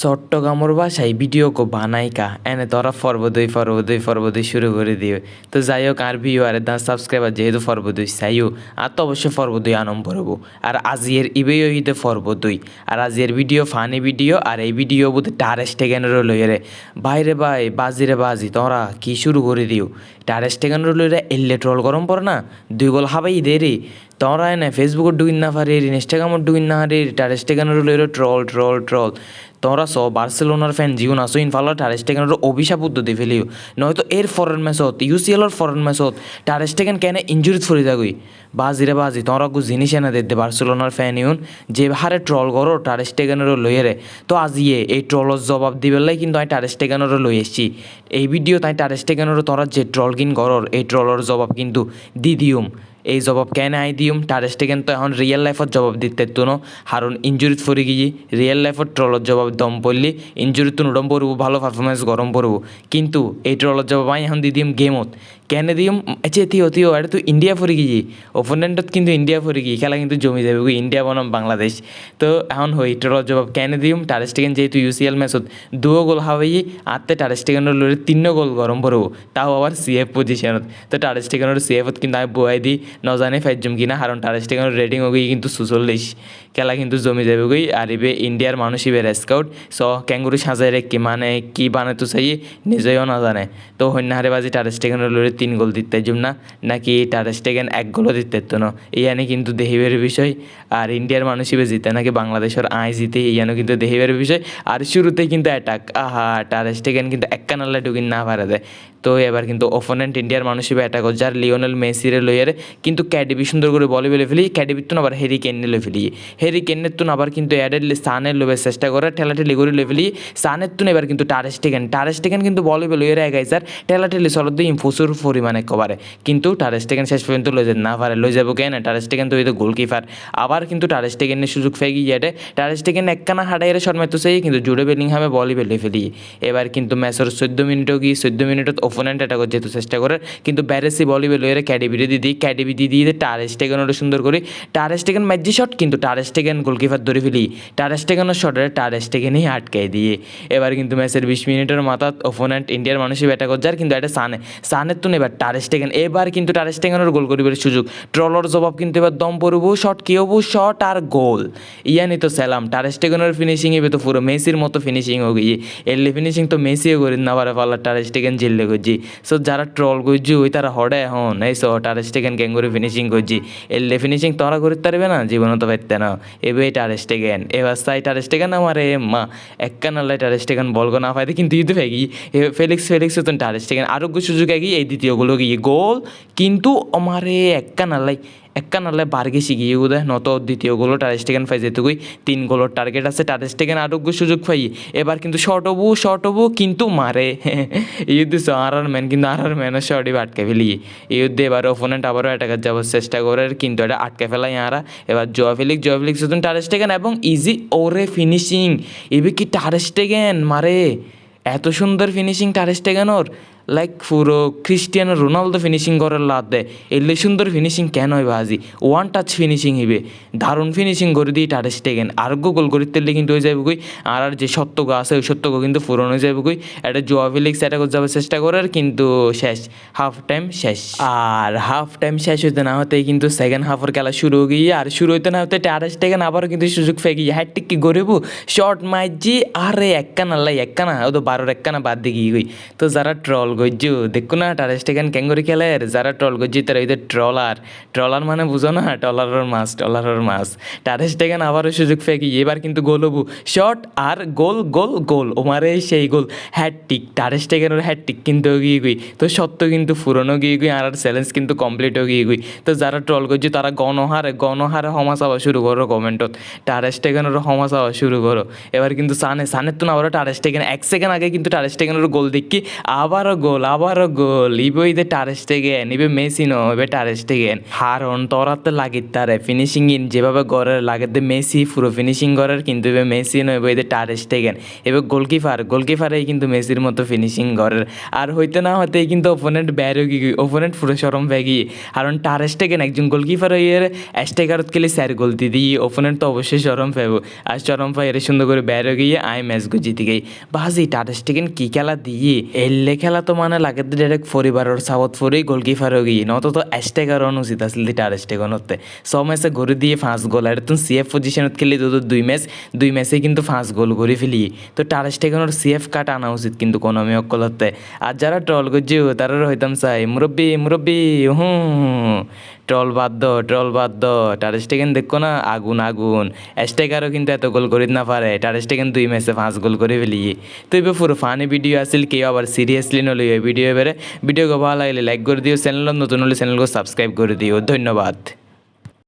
চট্টগ্রামের বাসায় ভিডিও কো বানাই কা। এনে তোরা ফরবদই ফরবদই ফরবদই শুরু করে দিও। তো যাই হোক আর ভিউ আর দা সাবস্ক্রাইবার যেহেতু ফরবদই চাইও আর তো অবশ্যই ফরবদই আনম পড়ব আর আজিয়ের ইবেই হইতে ফরবদই আর আজিয়ের ভিডিও ফানি ভিডিও আর এই ভিডিও বোধ টারেস্ট টেগানের লইরে বাইরে ভাই বাজিরে বাজি তোরা কি শুরু করে দিও? টারেস্ট টেগানের লইরে এল্লে ট্রল গরম পড় না, দুই গোল হাবাই দে রে তোরা এনে ফেসবুকত ডুইন না পারে ইনস্টাগ্রামত ডুইন না হারে টারেস্ট টেগানের লইরে ট্রল ট্রল ট্রল তোরা স বার্সেলোনার ফ্যান জীবন আসো ইনফাল্লা টারেস্টেগানের অভিশাপ উদ্যোগ ফেলিও। নয়তো এর ফরেন ম্যাচত ইউসিএলর ফরেন ম্যাচত টারেস্টেগান কেন ইঞ্জুরিত ফরি যাগুই বাজিরে বাজি তোরা গু জিনিস এনে দে বার্সেলোনার ফ্যান ইউন, যে হারে ট্রল করো টারেস্টেগানেরও লইয়েরে তো আজিয়ে এই ট্রলর জবাব দিবেলাই কিন্তু আমি টারেস্টেগানেরও লই এসছি এই ভিডিও তাই টারেস্টেগানেরও তোরা যে ট্রল কিন করর এই ট্রলর জবাব কিন্তু দি দিউম। এই জবাব কেন আই দিউম? টারেস্টে কিন্তু এখন রিয়েল লাইফত জবাব দিতে তুনো। হারুন ইঞ্জুরিত ফুরি গিয়ে রিয়েল লাইফত ট্রলত জবাব দম পড়লি। ইঞ্জুরিত নুডম পড়ব, ভালো পারফরমেন্স গরম পড়ব। কিন্তু এই ট্রলত জবাব আমি এখন দি দিম গেমত কেন দিম আচ্ছা তিও তিও এটা তুই ইন্ডিয়া ফরি গিয়ে ওপোনেন্টত কিন্তু ইন্ডিয়া ফরি গিয়ে খেলা কিন্তু জমি যাবে ইন্ডিয়া বনাম বাংলাদেশ তো এখন হই ট্রলত জবাব কেন দিম টারেস্টেগেন যেহেতু ইউসিএল ম্যাচত দুও গোল হাওয়াই আত্মে টারেস্টেগেনের লড়ে তিন গোল গরম পড়ব তাও আবার সিএফ পজিশনত তো টারেস্টেগেনের সিএফত কিন্তু আমি বয়াই দিই নজানে ফাইজম কিনা কারণ টারেস্টেগেনের রেটিং হয়ে কিন্তু সুচল্লিশ খেলা কিন্তু জমি যাবে গই আর ইবে ইন্ডিয়ার মানুষ ইবে রেস্কাউট স ক্যাঙ্গুরু সাজাই রে কি মানে কি বানাতো চাই নিজেও না জানে তো হন্যাহারে বাজি টারেস্টেগেনের লড়ে তিন গোল দিতে জুম না, নাকি টারেস্টেগেন এক গোলও দিতে না? ইয়ানে কিন্তু দেহিবের বিষয়, আর ইন্ডিয়ার মানুষ ইবে জিতে, নাকি বাংলাদেশের আয় জিতে, ইয়ানো কিন্তু দেহিবের বিষয়, আর শুরুতে কিন্তু অ্যাটাক আহা টারেস্টেগেন কিন্তু এক কানাল্লা ঢুকিন না পারে দেয় তো এবার কিন্তু ওপোনেন্ট ইন্ডিয়ার মানুষ হিসেবে অ্যাটাক আর লিওনেল মেসিরে লইয়ারে কিন্তু ক্যাডিবি সুন্দর করে বলে বেলে ফেলি, ক্যাডিবির তো আবার হেরি কেন্নে লই ফেলি। হেরি কেন্নের তো আবার কিন্তু অ্যাডেড সানের লোভের চেষ্টা করে ঠেলাঠেলি করে লই ফেলি। সানের তো এবার কিন্তু টারেস্টেগেন টারেস্টেগেন কিন্তু বলে বেলে এগাই স্যার ঠেলাঠেলি চলত দিয়ে প্রচুর পরিমাণে কবারে কিন্তু টারেস্টেগেন শেষ পর্যন্ত লই যেতে না পারে লই যাব কেন? টারেস্টেগেন তো এই তো গোলকিপার আবার কিন্তু টারেস্টেগেনের সুযোগ ফেগি যেটে টারেস্টেগেন একখানা হাডাইয়ের শট তো সেই, কিন্তু জুড়ে বেলিংহামে বলই বেলে ফেলি। এবার কিন্তু ম্যাচের চোদ্দ মিনিটও কি চোদ্দ মিনিটত ওপোনেন্ট অ্যাটাক যেহেতু চেষ্টা করে। কিন্তু ব্যারেসি বলি বেলোয়ের ক্যাডিবিরে দিদি ক্যাডিবি দিয়ে টারেস্টেগেন ওটা সুন্দর করে। টারেস্টেগেন ম্যাচি শট কিন্তু টারেস্টেগেন গোলকিপার ধরে ফেলি। টারেস্টেগেনের শটে টারেস্টেগেনই আটকাই দিয়ে। এবার কিন্তু ম্যাচের বিশ মিনিটের মাথা ওপোনেন্ট ইন্ডিয়ার মানুষই ব্যাটা করছে। কিন্তু এটা সানে সানের তো এবার টারেস্টেগেন এবার কিন্তু টারেস্টেগেনের গোল করিবার সুযোগ। ট্রলর জবাব কিন্তু এবার দম পড়ব, শট কি হব? শট আর গোল। ইয়ানি তো সেলাম টারেস্টেগেনের ফিনিশিং এবার তো পুরো মেসির মতো ফিনিশিং হয়ে গিয়ে, এলে ফিনিশিং তো মেসিও করি না পারে পাল্লা টারেস্টেগেন জিললে করছি সো যারা ট্রল করছি ওই তারা হডে এখন এই সো টারেস্টেগেন গ্যাং করে ফিনিশিং করছি এলে ফিনিশিং তোরা করতে পারবে না, জীবনে তো পারতে না। এবে টারেস্টেগেন এবার সাই টারেস্টেগেন আমার এ মা একা নাল্লাই টারেস্টেগেন বল না পাইতে কিন্তু ইউতে ফেগি। ফেলিক্স ফেলিক্স হতেন টারেস্টেগেন আরোগ্য সুযোগ এগিয়ে এই দ্বিতীয়গুলো গিয়ে গোল। কিন্তু আমারে একা নাল্লাই একা নালে বার্গে শিখিয়ে উদয় নত দ্বিতীয় গোলো টারেস্টেগেন পাই তিন গোলোর টার্গেট আছে টারেস্টেগেন আরোগ্য সুযোগ পাই। এবার কিন্তু শর্ট হবু শর্ট হবু, কিন্তু মারে। এই উদ্দেশ্য আর আর ম্যান কিন্তু আর আর ম্যানের শর্টই আটকে ফেলি। এই উদ্দে এবার ওপোনেন্ট আবারও অ্যাটাকার যাওয়ার চেষ্টা করে, কিন্তু এটা আটকে ফেলাই আরা। এবার জয় ফেলিক জয় ফেলিক শুধু টারেস্টেগেন এবং ইজি ওরে ফিনিশিং এবে কি টারেস্টেগেন মারে, এত সুন্দর ফিনিশিং টারেস্টেগেনর লাইক পুরো ক্রিস্টিয়ানো রোনালদো ফিনিশিং করার লাভ দেয় এলে সুন্দর ফিনিশিং কেন হয় বাজি ওয়ান টাচ ফিনিশিং হিবে দারুণ ফিনিশিং করে দিয়ে টারেস টেকেন আরোগ্য গোল করে তেলে কিন্তু হয়ে যাবে কই? আর আর যে সত্যগ আছে, ওই সত্যগ কিন্তু পূরণ হয়ে যাবে কই? এটা জোয়া ফিলিক্স এটা করে যাওয়ার চেষ্টা করার কিন্তু শেষ। হাফ টাইম শেষ। আর হাফ টাইম শেষ হইতে না হতেই কিন্তু সেকেন্ড হাফের খেলা শুরু হয়ে গিয়ে, আর শুরু হইতে না হতে টারেস টেকেন আবারও কিন্তু সুযোগ ফেকি হ্যাটটিক কি গরিব শর্ট মাইজি আরে এককানা লাই এককানা ও তো বারোর এককানা বাদ দিয়ে গিয়ে তো যারা ট্রল গজ্জু। দেখো না টারেস্টেগান ক্যাঙ্গুরি খেলের যারা ট্রল গজ্জি তারা ওই ট্রলার ট্রলার মানে বুঝো না ট্রলারের মাছ ট্রলারের মাছ। টারেস্টেগান আবারও সুযোগ ফেকি এবার কিন্তু গোল হবু শর্ট আর গোল গোল গোল ওমারে সেই গোল হ্যাটটিক টারেস্টেগানের হ্যাটটিক কিন্তু গিয়ে গুই তো সত্য কিন্তু ফুরনো গিয়ে গুই আর চ্যালেঞ্জ কিন্তু কমপ্লিট হয়ে গিয়ে গুই তো যারা ট্রল করছে তারা গণহারে গণহারে হমা চাওয়া শুরু করো কমেন্টত টারেস্টেগানের হমা চাওয়া শুরু করো এবার কিন্তু সানে সানের তো না আবারও টারেস্টেগান এক সেকেন্ড আগে কিন্তু টারেস্টেগানের গোল দেখি আবারও গোল, আবারও গোল। ইবে ইদে টারেস্টে গেন, ইবে মেসি ন এবে টারেস্টে গেন। হারন তোরাতে লাগিত তারে ফিনিশিং ইন যেভাবে গড়ের দে মেসি, পুরো ফিনিশিং গড়ের, কিন্তু এবে মেসি ন এবে ইদে টারেস্টে গেন। এবে গোলকিপার, গোলকিপারেই কিন্তু মেসির মতো ফিনিশিং গড়ের। আর হইতে না হতেই কিন্তু ওপোনেন্ট বের গিয়ে ওপোনেন্ট পুরো সরম ভেগি কারণ টারেস্টে গেন, একজন গোলকিপার হইয়ে স্টেকারত খেলে স্যার গোল দিদি ওপোনেন্ট তো অবশ্যই সরম পাবো আর সরম পাই এর সুন্দর করে বের গিয়ে আই ম্যাচ গো জিতে গেই। বাজি টারেস্টেকেন কি খেলা দিয়ে? এল্লে খেলা তো মানে লাগে ডাইরেক্ট পরিবারের চাবত ফুৰি গোলকিপার হয়ে গিয়ে, নত তো স্টেকার অনুচিত আছিল টারেস্টেকন হতে ছ মেচে ঘূৰি দিয়ে পাঁচ গোল আৰু তুমি এফ পজিশ্যনত খেলি তো দুই ম্যাচ দুই ম্যাচে কিন্তু পাঁচ গোল ঘূৰি ফেলি। তো টারেস্টেকনের সিএফ কাট আনা উচিত কিন্তু কোনো অকল হতে আর যারা ট্রল করছে তারা হইতাম চাই মুরব্বী মুরব্বী হুম ট্রল বাদ দ, ট্রল বাদ দ। টারেস্টেকেন দেখো না আগুন আগুন। স্টেকারও কিন্তু এত গোল করিত না পারে। টারেস্টেকেন দুই ম্যাচে পাঁচ গোল করে ফেলি। তো এবার পুরো ফানি ভিডিও আসিল কেউ আবার সিরিয়াসলি নলি ভিডিও এবারে। ভিডিও ভালো লাগলে লাইক করে দিও চ্যানেল নতুন হলে চ্যানেলকে সাবস্ক্রাইব করে দিও। ধন্যবাদ।